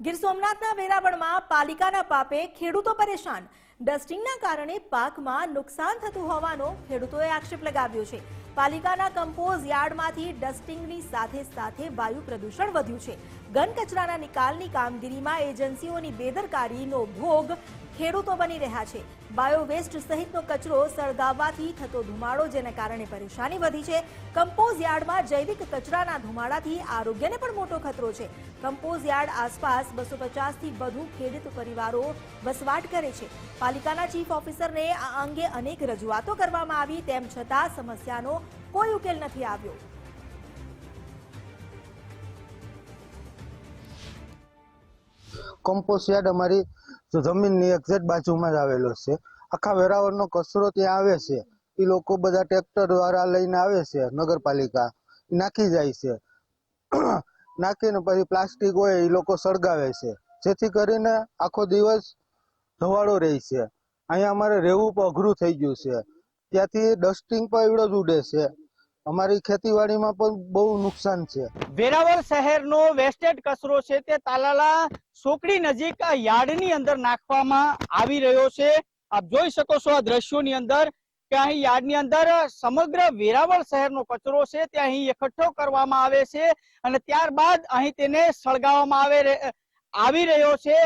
ગીર સોમનાથના વેરાવળમાં પાલિકાના પાપે ખેડૂતો પરેશાન. ડસ્ટિંગના કારણે પાકમાં નુકસાન થતું હોવાનો ખેડૂતોએ આક્ષેપ લગાવ્યો છે. પાલિકાના કમ્પોઝ યાર્ડમાંથી ડસ્ટિંગની સાથે સાથે વાયુ પ્રદૂષણ વધ્યું છે. ઘન કચરાના નિકાલની કામગીરીમાં એજન્સીઓની બેદરકારીનો ભોગ ખેડૂતો બની રહ્યા છે. બાયો વેસ્ટ સહિતનો કચરો સળગાવવાથી થતો ધુમાડો જેને કારણે પરેશાની વધી છે. કમ્પોઝ યાર્ડમાં જૈવિક કચરાના ધુમાડાથી આરોગ્યને પણ મોટો ખતરો છે. કમ્પોઝ યાર્ડ આસપાસ બસો પચાસથી વધુ ખેડૂત પરિવારો વસવાટ કરે છે. પાલિકાના ચીફ ઓફિસરને આ અંગે અનેક રજૂઆતો કરવામાં આવી, તેમ છતાં સમસ્યાનો કોઈ ઉકેલ નથી આવ્યો. કમ્પોસ્ટ યાર્ડ અમારી જમીનની એક્ઝેક્ટ બાજુમાં જ આવેલો છે. આખા વેરાવળનો કચરો ત્યાં આવે છે. એ લોકો બધા ટ્રેક્ટર દ્વારા લઈને આવે છે, નગરપાલિકા. નાખી જાય છે. નાખીને પછી પ્લાસ્ટિક હોય એ લોકો સળગાવે છે. જેથી કરીને આખો દિવસ ધવાડો રહે છે. અહીંયા અમારે રહેવું પણ અઘરું થઈ ગયું છે. ત્યાંથી ડસ્ટિંગ પણ એવડો જ ઉડે છે. અમારી ખેતીવાડીમાં પણ બહુ નુકસાન છે. વેરાવળ શહેરનો વેસ્ટેડ કચરો છે તે તાલાલા સોકડી નજીક આ યાર્ડની અંદર નાખવામાં આવી રહ્યો છે. આપ જોઈ શકો છો આ દ્રશ્યોની અંદર કે અહીં યાર્ડની અંદર સમગ્ર વેરાવળ શહેરનો કચરો છે તે અહીં એકઠો કરવામાં આવે છે અને ત્યારબાદ અહીં તેને સળગાવવામાં આવે આવી રહ્યો છે.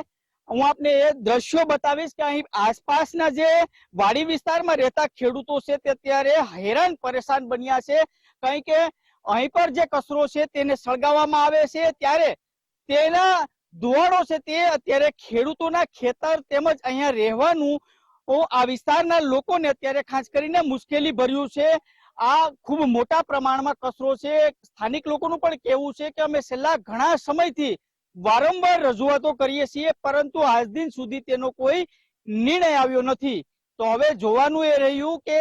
હું આપને એ દ્રશ્યો બતાવીશ કે અહીં આસપાસના જે વાડી વિસ્તારમાં રહેતા ખેડૂતો છે તે અત્યારે હેરાન પરેશાન બન્યા છે. કારણ કે અહીં પર જે કચરો છે તેને સળગાવવામાં આવે છે. ત્યારે તેના ધુવાડો છે તે અત્યારે ખેડૂતોના ખેતર તેમજ અહીંયા રહેવાનું આ વિસ્તારના લોકોને અત્યારે ખાસ કરીને મુશ્કેલી ભર્યું છે. આ ખૂબ મોટા પ્રમાણમાં કચરો છે. સ્થાનિક લોકોનું પણ કહેવું છે કે અમે છેલ્લા ઘણા સમયથી વારંવાર રજૂઆતો કરીએ છીએ, પરંતુ આજ દિન સુધી તેનો કોઈ નિર્ણય આવ્યો નથી. તો હવે જોવાનું એ રહ્યું કે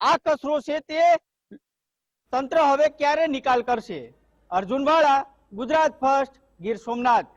આ કચરો છે તે તંત્ર હવે ક્યારે નિકાલ કરશે? અર્જુન વાળા, ગુજરાત ફર્સ્ટ, ગીર સોમનાથ.